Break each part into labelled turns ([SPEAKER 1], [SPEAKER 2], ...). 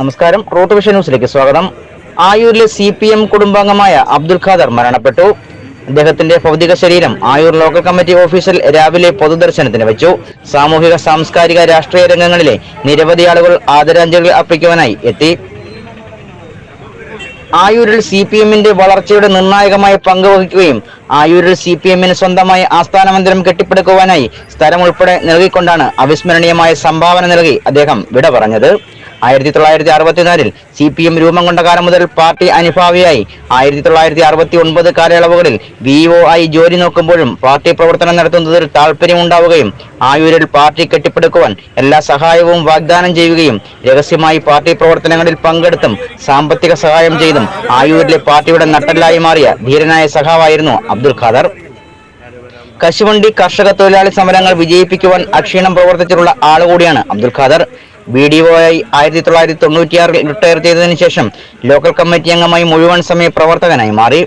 [SPEAKER 1] നമസ്കാരം. Root vision ന്യൂസിലേക്ക് സ്വാഗതം. ആയൂരിലെ സി പി എം കുടുംബാംഗമായ അബ്ദുൽ ഖാദർ മരണപ്പെട്ടു. അദ്ദേഹത്തിന്റെ ഭൗതിക ശരീരം ആയൂർ ലോക്കൽ കമ്മിറ്റി ഓഫീസിൽ രാവിലെ പൊതുദർശനത്തിന് വെച്ചു. സാമൂഹിക സാംസ്കാരിക രാഷ്ട്രീയ രംഗങ്ങളിലെ നിരവധി ആളുകൾ ആദരാഞ്ജലികൾ അർപ്പിക്കുവാനായി എത്തി. ആയൂരിൽ സി പി എമ്മിന്റെ വളർച്ചയുടെ നിർണായകമായ പങ്ക് വഹിക്കുകയും ആയൂരിൽ സി പി എമ്മിന് സ്വന്തമായ ആസ്ഥാന മന്ദിരം കെട്ടിപ്പടുക്കുവാനായി സ്ഥലം ഉൾപ്പെടെ നൽകിക്കൊണ്ടാണ് അവിസ്മരണീയമായ സംഭാവന നൽകി അദ്ദേഹം വിട പറഞ്ഞത്. ആയിരത്തി തൊള്ളായിരത്തി അറുപത്തിനാലിൽ സി പി എം രൂപം കൊണ്ട കാലം മുതൽ പാർട്ടി അനുഭാവിയായി. ആയിരത്തി തൊള്ളായിരത്തി അറുപത്തി ഒൻപത് കാലയളവുകളിൽ വി ഒ ആയി ജോലി നോക്കുമ്പോഴും പാർട്ടി പ്രവർത്തനം നടത്തുന്നതിൽ താല്പര്യമുണ്ടാവുകയും ആയൂരിൽ പാർട്ടി കെട്ടിപ്പടുക്കുവാൻ എല്ലാ സഹായവും വാഗ്ദാനം ചെയ്യുകയും രഹസ്യമായി പാർട്ടി പ്രവർത്തനങ്ങളിൽ പങ്കെടുത്തും സാമ്പത്തിക സഹായം ചെയ്തും ആയൂരിലെ പാർട്ടിയുടെ നട്ടല്ലായി മാറിയ ധീരനായ സഹാവായിരുന്നു അബ്ദുൽ ഖാദർ. കശുവണ്ടി കർഷക തൊഴിലാളി സമരങ്ങൾ വിജയിപ്പിക്കുവാൻ അക്ഷീണം പ്രവർത്തിച്ചിട്ടുള്ള ആളുകൂടിയാണ് Abdul Khader. B D O ആയി ആയിരത്തി തൊള്ളായിരത്തി തൊണ്ണൂറ്റിയാറിൽ റിട്ടയർ ചെയ്തതിനു ശേഷം ലോക്കൽ കമ്മിറ്റി അംഗമായി മുഴുവൻ സമയ പ്രവർത്തകനായി മാറി.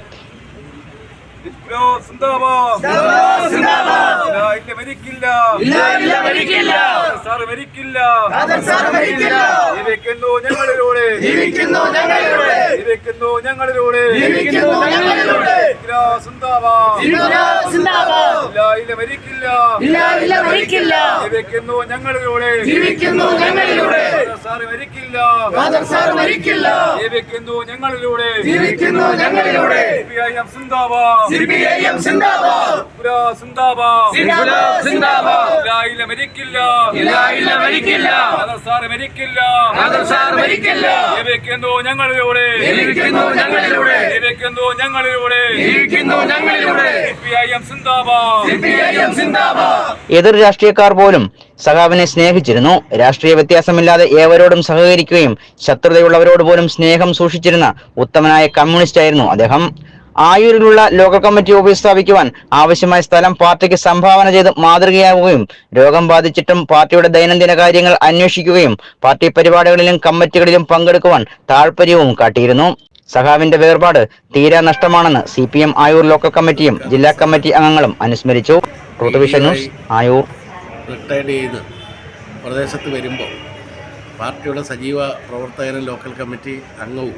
[SPEAKER 2] വിപ്ലവ ജീവിക്കുന്നു ഞങ്ങളിലൂടെ. ജീവിക്കുന്നു ഞങ്ങളിലൂടെ. മരിക്കില്ല. ജീവിക്കുന്നു ഞങ്ങളിലൂടെ സാറ് മരിക്കില്ല. ജീവിക്കുന്നു ഞങ്ങളിലൂടെ. സിപിഐഎം സിന്ദാബാദ്. വിപ്ലവ സിന്ദാബാദ്. ഇല്ല, ഇല്ല, മരിക്കില്ല. സാറ് മരിക്കില്ല. ജീവിക്കുന്നു ഞങ്ങളിലൂടെ. ജീവിക്കുന്നു ഞങ്ങളിലൂടെ. സിപിഐഎം സിന്ദാബാദ്.
[SPEAKER 1] എതിർ രാഷ്ട്രീയക്കാർ പോലും സഖാവിനെ സ്നേഹിച്ചിരുന്നു. രാഷ്ട്രീയ വ്യത്യാസമില്ലാതെ ഏവരോടും സഹകരിക്കുകയും ശത്രുതയുള്ളവരോട് പോലും സ്നേഹം സൂക്ഷിച്ചിരുന്ന ഉത്തമനായ കമ്മ്യൂണിസ്റ്റ് ആയിരുന്നു അദ്ദേഹം. ആയൂരിലുള്ള ലോക കമ്മിറ്റി ഓഫീസ് സ്ഥാപിക്കുവാൻ ആവശ്യമായ സ്ഥലം പാർട്ടിക്ക് സംഭാവന ചെയ്ത് മാതൃകയാവുകയും രോഗം ബാധിച്ചിട്ടും പാർട്ടിയുടെ ദൈനംദിന കാര്യങ്ങൾ അന്വേഷിക്കുകയും പാർട്ടി പരിപാടികളിലും കമ്മിറ്റികളിലും പങ്കെടുക്കുവാൻ താൽപര്യവും കാട്ടിയിരുന്നു. സഹാവിന്റെ വേർപാട് തീരാ നഷ്ടമാണെന്ന് C P M Ayur local കമ്മിറ്റിയും ജില്ലാ കമ്മിറ്റി അംഗങ്ങളും അനുസ്മരിച്ചു. Truth vision news Ayur.
[SPEAKER 3] Retired ചെയ്ത് പ്രദേശത്ത് വരുമ്പോൾ പാർട്ടിയുടെ സജീവ പ്രവർത്തകനും ലോക്കൽ കമ്മിറ്റി അംഗവും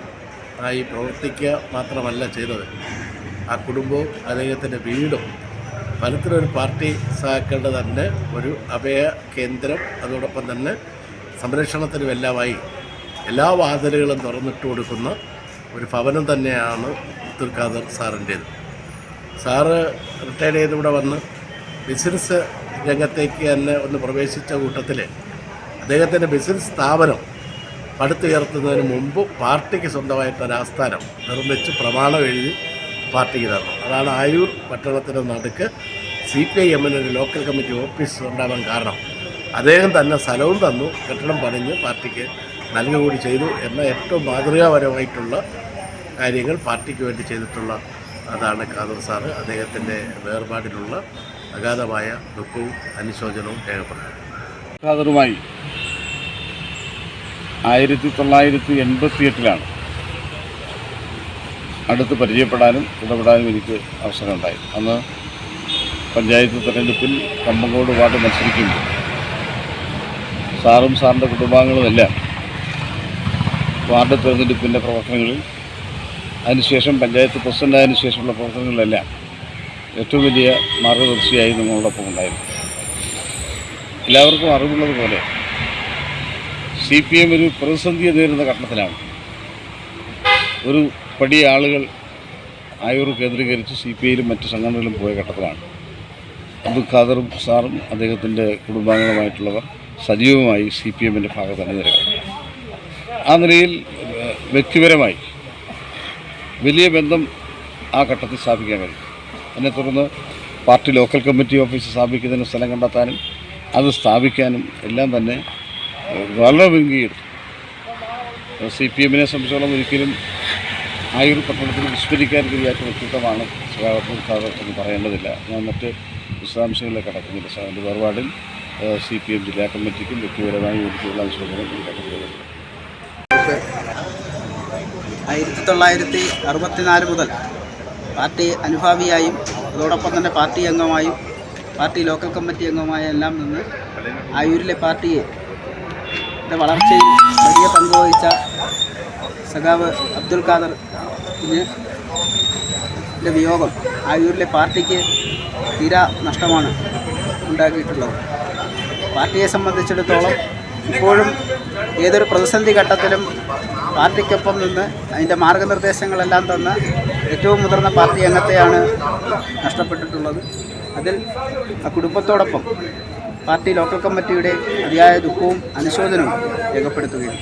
[SPEAKER 3] ആയി പ്രവർത്തിക്കുക മാത്രമല്ല ചെയ്തത്. ആ കുടുംബവും അദ്ദേഹത്തിന്റെ വീടും ഫലത്തിലൊരു പാർട്ടി സഹാക്കളുടെ തന്നെ ഒരു അഭയ കേന്ദ്രം അതോടൊപ്പം തന്നെ സംരക്ഷണത്തിനും എല്ലാമായി എല്ലാ വാതിലുകളും തുറന്നിട്ട് കൊടുക്കുന്ന ഒരു ഭവനം തന്നെയാണ് അബ്ദുൽ ഖാദർ സാറിന്റേത്. സാറ് റിട്ടയർ ചെയ്ത് ഇവിടെ വന്ന് ബിസിനസ് രംഗത്തേക്ക് തന്നെ ഒന്ന് പ്രവേശിച്ച കൂട്ടത്തിൽ അദ്ദേഹത്തിന്റെ ബിസിനസ് സ്ഥാപനം പടുത്തുയർത്തുന്നതിന് മുമ്പ് പാർട്ടിക്ക് സ്വന്തമായിട്ട് ഒരു ആസ്ഥാനം നിർമ്മിച്ച് പ്രമാണം എഴുതി പാർട്ടിക്ക് തന്നു അതാണ് ആയൂർ പട്ടണത്തിന്റെ നടുക്ക് സി പി ഐ എമ്മിന് ഒരു ലോക്കൽ കമ്മിറ്റി ഓഫീസ് ഉണ്ടാവാൻ കാരണം. അദ്ദേഹം തന്നെ സ്ഥലവും തന്നു കെട്ടിടം പണിഞ്ഞ് പാർട്ടിക്ക് നൽകുക കൂടി ചെയ്തു എന്ന ഏറ്റവും മാതൃകാപരമായിട്ടുള്ള കാര്യങ്ങൾ പാർട്ടിക്ക് വേണ്ടി ചെയ്തിട്ടുള്ള അതാണ് ഖാദർ സാർ അദ്ദേഹത്തിന്റെ വേർപാടിലുള്ള അഗാധമായ ദുഃഖവും അനുശോചനവും രേഖപ്പെടുത്തുന്നത്
[SPEAKER 4] ഖാദറുമായി ആയിരത്തി തൊള്ളായിരത്തി എൺപത്തി എട്ടിലാണ് അടുത്ത് പരിചയപ്പെടാനും ഇടപെടാനും എനിക്ക് അവസരമുണ്ടായി അന്ന് പഞ്ചായത്ത് തെരഞ്ഞെടുപ്പിൽ കമ്പങ്കോട് വാർഡ് മത്സരിക്കുമ്പോൾ സാറും സാറിന്റെ കുടുംബാംഗങ്ങളുമെല്ലാം വാർഡ് തെരഞ്ഞെടുപ്പിന്റെ പ്രവർത്തനങ്ങളിൽ അതിനുശേഷം പഞ്ചായത്ത് പ്രസിഡന്റായതിനു ശേഷമുള്ള പ്രവർത്തനങ്ങളിലെല്ലാം ഏറ്റവും വലിയ മാർഗദർശിയായി നമ്മളോടൊപ്പം ഉണ്ടായിരുന്നു. എല്ലാവർക്കും അറിവുള്ളതുപോലെ സി പി എം ഒരു പ്രതിസന്ധിയെ നേരിടുന്ന ഘട്ടത്തിലാണ്. ഒരു പടി ആളുകൾ ആയൂർ കേന്ദ്രീകരിച്ച് സി പി ഐയിലും മറ്റ് സംഘടനകളിലും പോയ ഘട്ടത്തിലാണ്. അബ്ദുൽ ഖാദറും സാറും അദ്ദേഹത്തിന്റെ കുടുംബാംഗങ്ങളുമായിട്ടുള്ളവർ സജീവമായി സി പി എമ്മിന്റെ ഭാഗത്ത് അണിനിരക്കുക ആ നിലയിൽ വ്യക്തിപരമായി വലിയ ബന്ധം ആ ഘട്ടത്തിൽ സ്ഥാപിക്കാൻ കഴിയും. അതിനെ തുടർന്ന് പാർട്ടി ലോക്കൽ കമ്മിറ്റി ഓഫീസ് സ്ഥാപിക്കുന്നതിന് സ്ഥലം കണ്ടെത്താനും അത് സ്ഥാപിക്കാനും എല്ലാം തന്നെ വളരെ മുൻകൈയെടുത്തു സി പി എമ്മിനെ സംബന്ധിച്ചോളം ഒരിക്കലും ആയൂർ പട്ടണത്തിൽ വിസ്മരിക്കാൻ കഴിയാത്ത വ്യക്തിത്വമാണ് ശ്രീകാകുളം ഖാദർ എന്ന് പറയേണ്ടതില്ല. ഞാൻ മറ്റ് വിശദാംശങ്ങളിലേക്ക് കടക്കുന്നില്ല. സാറിന്റെ വേർപാടിൽ സി പി എം ജില്ലാ കമ്മിറ്റിക്കും വ്യക്തിപരമായി എനിക്കുള്ള അനുശോചനം രേഖപ്പെടുത്തുന്നു
[SPEAKER 5] ആയിരത്തി തൊള്ളായിരത്തി അറുപത്തിനാല് മുതൽ പാർട്ടി അനുഭാവിയായും അതോടൊപ്പം തന്നെ പാർട്ടി അംഗമായും പാർട്ടി ലോക്കൽ കമ്മിറ്റി അംഗമായും എല്ലാം നിന്ന് ആയൂരിലെ പാർട്ടിയെ വളർച്ചയിൽ വലിയ പങ്ക് വഹിച്ച സഖാവ് അബ്ദുൽ ഖാദർ ഇതിന്റെ ന്റെ വിയോഗം ആയൂരിലെ പാർട്ടിക്ക് തീരാ നഷ്ടമാണ് ഉണ്ടാക്കിയിട്ടുള്ളത്. പാർട്ടിയെ സംബന്ധിച്ചിടത്തോളം ഇപ്പോഴും ഏതൊരു പ്രതിസന്ധി ഘട്ടത്തിലും പാർട്ടിക്കൊപ്പം നിന്ന് അതിന്റെ മാർഗനിർദ്ദേശങ്ങളെല്ലാം തന്ന ഏറ്റവും മുതിർന്ന പാർട്ടി അംഗത്തെയാണ് നഷ്ടപ്പെട്ടിട്ടുള്ളത്. അതിൽ ആ കുടുംബത്തോടൊപ്പം പാർട്ടി ലോക്കൽ കമ്മിറ്റിയുടെ അതിയായ ദുഃഖവും അനുശോചനവും രേഖപ്പെടുത്തുകയും